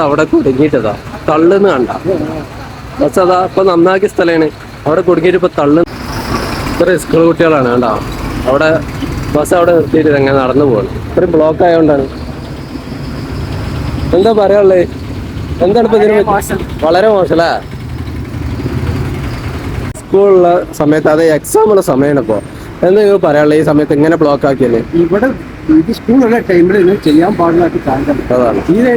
Bus അവിടെ കുടുങ്ങിയിട്ടതാ. തള്ളുന്ന് കണ്ട. Bus അതാ ഇപ്പൊ നന്നാക്കിയ സ്ഥലമാണ്. അവിടെ കുടുങ്ങിയിട്ട് ഇപ്പൊ തള്ളു ഇത്ര സ്കൂൾ കുട്ടികളാണ് കണ്ട. അവിടെ ബസ് അവിടെ നിർത്തിയിട്ട് എങ്ങനെ നടന്നു പോകണം ഇത്രയും ബ്ലോക്ക് ആയതുകൊണ്ടാണ് എന്താ പറയാനുള്ളത് എന്താണ് ഇപ്പൊ ഇതിന്? വളരെ മോശമല്ലേ സ്കൂളുള്ള സമയത്ത് അത് എക്സാം ഉള്ള സമയമാണ് ഇപ്പോ. എന്താ ഇപ്പൊ പറയാനുള്ളത് ഈ സമയത്ത് ഇങ്ങനെ ബ്ലോക്ക് ആക്കിയല്ലേ ഇവിടെ ഇത് സ്കൂളുള്ള ടൈമിൽ ചെയ്യാൻ പാടില്ലാത്ത കാര്യം. അതാണ്. ഇത്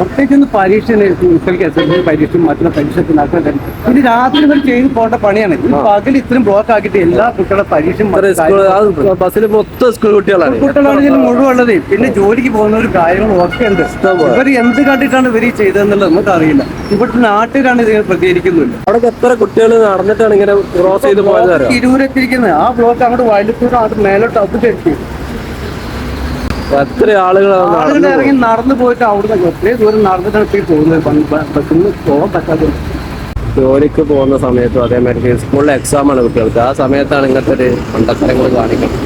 പ്രത്യേകിച്ച് ഒന്ന് പരീക്ഷ കുട്ടികൾക്ക് എസ് എസ് പരീക്ഷയും പരീക്ഷ മറ്റുള്ള പരീക്ഷയ്ക്ക് നടക്കാൻ ഇത് രാത്രി ഇവർ ചെയ്ത് പോകേണ്ട പണിയാണ്. ഈ പകൽ ഇത്രയും ബ്ലോക്ക് ആക്കിയിട്ട് എല്ലാ കുട്ടികളുടെ പരീക്ഷയും ബസ്സിൽ മൊത്തം സ്കൂൾ കുട്ടികളാണ്. കുട്ടികളാണ് ഇതിൽ മുഴുവുള്ളത്. പിന്നെ ജോലിക്ക് പോകുന്ന ഒരു കാര്യങ്ങളും ഒക്കെ ഉണ്ട്. ഇവർ എന്ത് കണ്ടിട്ടാണ് ഇവർ ഈ ചെയ്തതെന്നുള്ളത് നമുക്ക് അറിയില്ല. ഇവിടുത്തെ നാട്ടിലാണ് ഇതിനെ പ്രതികരിക്കുന്നില്ല അവിടെ എത്ര കുട്ടികൾ നടന്നിട്ടാണ് ഇങ്ങനെ ക്രോസ് ചെയ്ത് പോയത് അറിയാം? തിരൂരെത്തിരിക്കുന്നത് ആ ബ്ലോക്ക് അങ്ങോട്ട് വയലത്തൂർ അത് മേലോട്ട് അത് തെറ്റി എത്ര ആളുകളാണ് ആളുകൾ ഇറങ്ങി നടന്നു പോയിട്ട് അവിടുന്ന് എത്രയും ദൂരം നടന്നിട്ടാണ് ഈ പോകുന്നത്. ബ- ബ- ബസ്സിന് പോകാൻ പറ്റാത്ത ജോലിക്ക് പോകുന്ന സമയത്തും അതേമാതിരി സ്കൂളിലെ എക്സാം ആണ് കുട്ടികൾക്ക്. ആ സമയത്താണ് ഇങ്ങനത്തെ ഒരു മണ്ടത്തരങ്ങൾ കാണിക്കുന്നത്.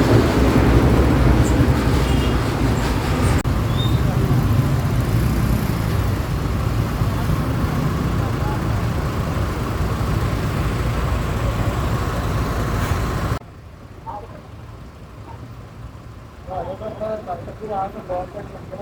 procurar na bota, na bota.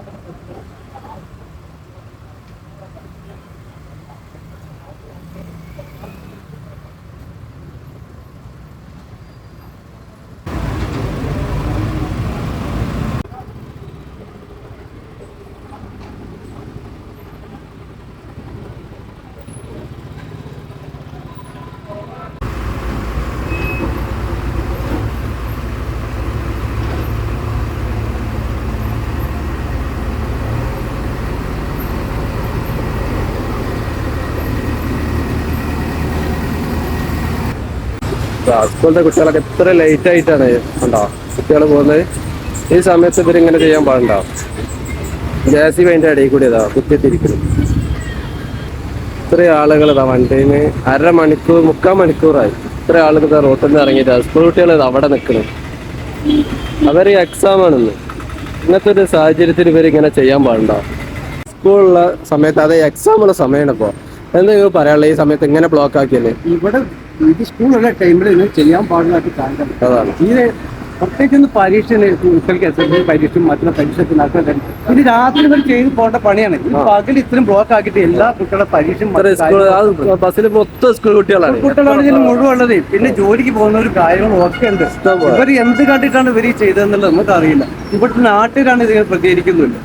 സ്കൂളിലെ കുട്ടികളൊക്കെ എത്ര ലേറ്റ് ആയിട്ടാണ് ഉണ്ടോ കുട്ടികൾ പോകുന്നത്? ഈ സമയത്ത് ഇങ്ങനെ ചെയ്യാൻ പാടുണ്ടോ? ജാസി സി അതിന്റെ ഇടയിൽ കൂടി ഇതാ കുത്തിത്തിരിക്കുന്നു ഇത്രയും ആളുകൾ ഇതാ വണ്ടിന് അരമണിക്കൂർ അര മണിക്കൂർ മുക്കാൽ മണിക്കൂറായി. ഇത്ര ആളുകൾ ഇതാ റോട്ടിൽ നിന്ന് ഇറങ്ങിയിട്ട് സ്കൂൾ കുട്ടികൾ അവിടെ നിൽക്കണം അവർ എക്സാം ആണെന്ന്. ഇങ്ങനത്തെ ഒരു സാഹചര്യത്തിൽ ഇങ്ങനെ ചെയ്യാൻ പാടുണ്ടോ? സ്കൂളുള്ള സമയത്ത് അത് എക്സാം ഉള്ള സമയമാണ് ഇപ്പോൾ എന്താ പറയാനുള്ളത്? ഈ സമയത്ത് ഇങ്ങനെ ബ്ലോക്ക് ആക്കിയല്ലേ? ഇവിടെ ഇത് സ്കൂളുള്ള ടൈമിൽ ഇത് ചെയ്യാൻ പാടില്ലാത്ത കാര്യം ഇത് പ്രത്യേകിച്ച് ഒന്ന് പരീക്ഷ കുട്ടികൾക്ക് എസ് എസ് എൽ പരീക്ഷ മറ്റുള്ള പരീക്ഷയ്ക്ക് നടക്കാൻ ഇത് രാത്രി ഇവർ ചെയ്ത് പോകേണ്ട പണിയാണ്. ഈ പകൽ ഇത്രയും ബ്ലോക്ക് ആക്കിയിട്ട് എല്ലാ കുട്ടികളുടെ പരീക്ഷയും ബസ്സിൽ മൊത്തം സ്കൂൾ കുട്ടികളാണ്. കുട്ടികളാണ് ഇതിൽ മുഴുവുള്ളത് പിന്നെ ജോലിക്ക് പോകുന്ന ഒരു കാര്യങ്ങളും ഒക്കെ ഉണ്ട്. ഇവർ എന്ത് കണ്ടിട്ടാണ് ഇവർ ഈ ചെയ്തതെന്നുള്ളത് നമുക്ക് അറിയില്ല ഇവിടുത്തെ നാട്ടുകാരാണ് ഇതിനെ പ്രതികരിക്കുന്നുണ്ട്.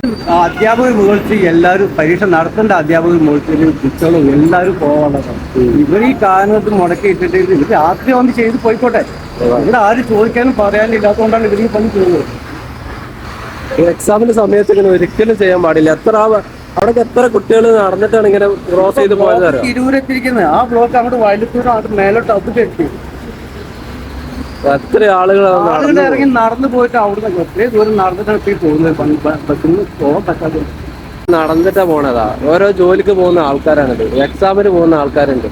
അധ്യാപകർ മുകളിച്ച് എല്ലാവരും പരീക്ഷ നടത്തേണ്ട അധ്യാപകർ മുകളിൽ കുട്ടികളും എല്ലാവരും പോകാനുള്ളതാണ് ഇവർ ഈ കാരണത്ത് മുടക്കിയിട്ടിട്ട് ഇവർ രാത്രി വന്ന് ചെയ്ത് പോയിക്കോട്ടെ. ഇവിടെ ആരും ചോദിക്കാനും പറയാനും ഇല്ലാത്തതുകൊണ്ടാണ് ഇവർ ഈ പണി ചെയ്യുന്നത് എക്സാമിന്റെ സമയത്ത് ഇങ്ങനെ ഒരിക്കലും ചെയ്യാൻ പാടില്ല. എത്ര അവിടെ എത്ര കുട്ടികൾ നടന്നിട്ടാണ് ഇങ്ങനെ ക്രോസ് ചെയ്ത് പോയത് അറിയാം? തിരൂരെത്തിരിക്കുന്നത് ആ ബ്ലോക്ക് അങ്ങോട്ട് വയലത്തൂരും അങ്ങോട്ട് മേലോട്ട് തെറ്റി എത്ര ആളുകളാണ് ആളുകൾ ഇറങ്ങി നടന്നു പോയിട്ട് അവിടുന്ന് എത്രയും ദൂരം നടന്നിട്ടാണ് ഇപ്പൊ പോകുന്നത്. ബ- ബ- പോകാൻ പറ്റാതെ നടന്നിട്ടാ പോണതാ. ഓരോ ജോലിക്ക് പോകുന്ന ആൾക്കാരാണിത് എക്സാമിന് പോകുന്ന ആൾക്കാരുണ്ട്.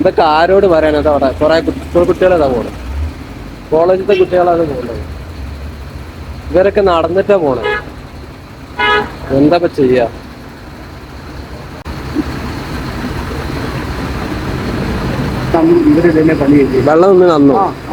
ഇതൊക്കെ ആരോട് പറയാനത് അവിടെ കുറെ സ്കൂൾ കുട്ടികളതാ പോണത്. കോളേജിലത്തെ കുട്ടികളാണ് പോകുന്നത്. ഇവരൊക്കെ നടന്നിട്ടാ പോണത് എന്താ ചെയ്യാ? തന്നെ പണി വെള്ളം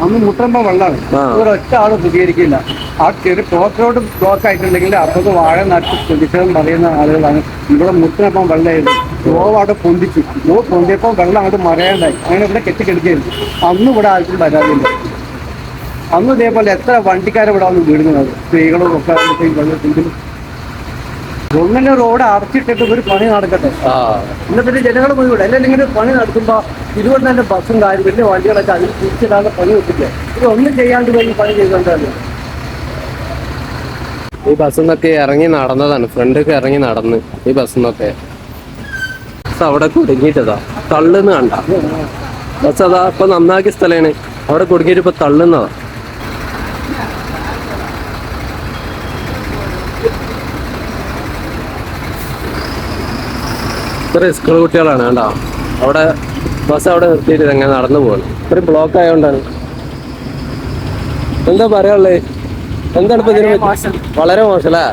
അന്ന് മുട്ടമ്പ വെള്ളമാണ് ആ. ഒരൊറ്റ ആൾ പ്രതികരിക്കില്ല ആ ചെറിയ ക്രോസ് റോഡ് ബ്ലോക്ക് ആയിട്ടുണ്ടെങ്കിൽ അപ്പുറത്ത് വാഴ നട്ട് പ്രതിഷേധം പറയുന്ന ആളുകളാണ്. ഇവിടെ മുട്ടിനപ്പം വെള്ളമായിരുന്നു. ഗോവ അവിടെ പൊന്തിച്ചു. ഗോ പൊന്തിയപ്പോൾ വെള്ളം അങ്ങോട്ട് മറയാണ്ടായി. അങ്ങനെ ഇവിടെ കെട്ടിക്കെടുക്കുകയായിരുന്നു. അന്ന് ഇവിടെ ആർക്കും പരാതിയില്ല അന്ന് ഇതേപോലെ എത്ര വണ്ടിക്കാരെ ഇവിടെ വന്ന് വീടുന്നത് സ്ത്രീകളും ഒക്കെ വന്നിട്ട് ഈ റോഡ് അടച്ചിട്ടിട്ട് ഒരു പണി നടക്കട്ടെ. എന്നിട്ട് ജനങ്ങൾ പോയി വിടും. അല്ലെങ്കിൽ ഇങ്ങനെ പണി നടത്തുമ്പോൾ ഇതുകൊണ്ട് തന്നെ ബസ്സും കാര്യം വലിയ വണ്ടികളൊക്കെ അതിൽ തിരിച്ചിടാതെ പണി വെച്ചിട്ട് ഇത് ഒന്നും ചെയ്യാണ്ട് പോയി പണി ചെയ്തോണ്ടല്ലേ ഈ ബസ്സിൽ നിന്നൊക്കെ ഇറങ്ങി നടന്നതാണ്. ഫ്രണ്ടൊക്കെ ഇറങ്ങി നടന്ന് ഈ ബസ്സിൽ നിന്നൊക്കെ ബസ് അവിടെ കുടുങ്ങിയിട്ടതാ. തള്ളുന്ന കണ്ട. ബസ് അതാ ഇപ്പൊ നന്നാക്കിയ സ്ഥലമാണ്. അവിടെ കുടുങ്ങിയിട്ട് ഇപ്പൊ തള്ളുന്നതാ. ഇത്ര സ്കൂൾ കുട്ടികളാണ് കേട്ടോ അവിടെ ബസ് അവിടെ നിർത്തിയിട്ട് എങ്ങനെ നടന്നു പോകണം ഇത്രയും ബ്ലോക്ക് ആയതുകൊണ്ടാണ് എന്താ പറയാനുള്ളത് എന്താണ് ഇപ്പൊ ഇതിനെ? വളരെ മോശമല്ലേ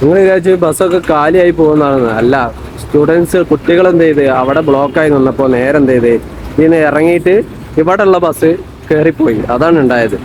നിങ്ങൾ വിചാരിച്ചു ബസ്സൊക്കെ കാലിയായി പോകുന്നതാണ് അല്ല സ്റ്റുഡൻസ് കുട്ടികൾ എന്ത് ചെയ്ത്? അവിടെ ബ്ലോക്കായി നിന്നപ്പോൾ നേരെ എന്ത് ചെയ്ത്? ഇതിന് ഇറങ്ങിയിട്ട് ഇവിടെ ഉള്ള ബസ് കയറിപ്പോയി അതാണ് ഉണ്ടായത്.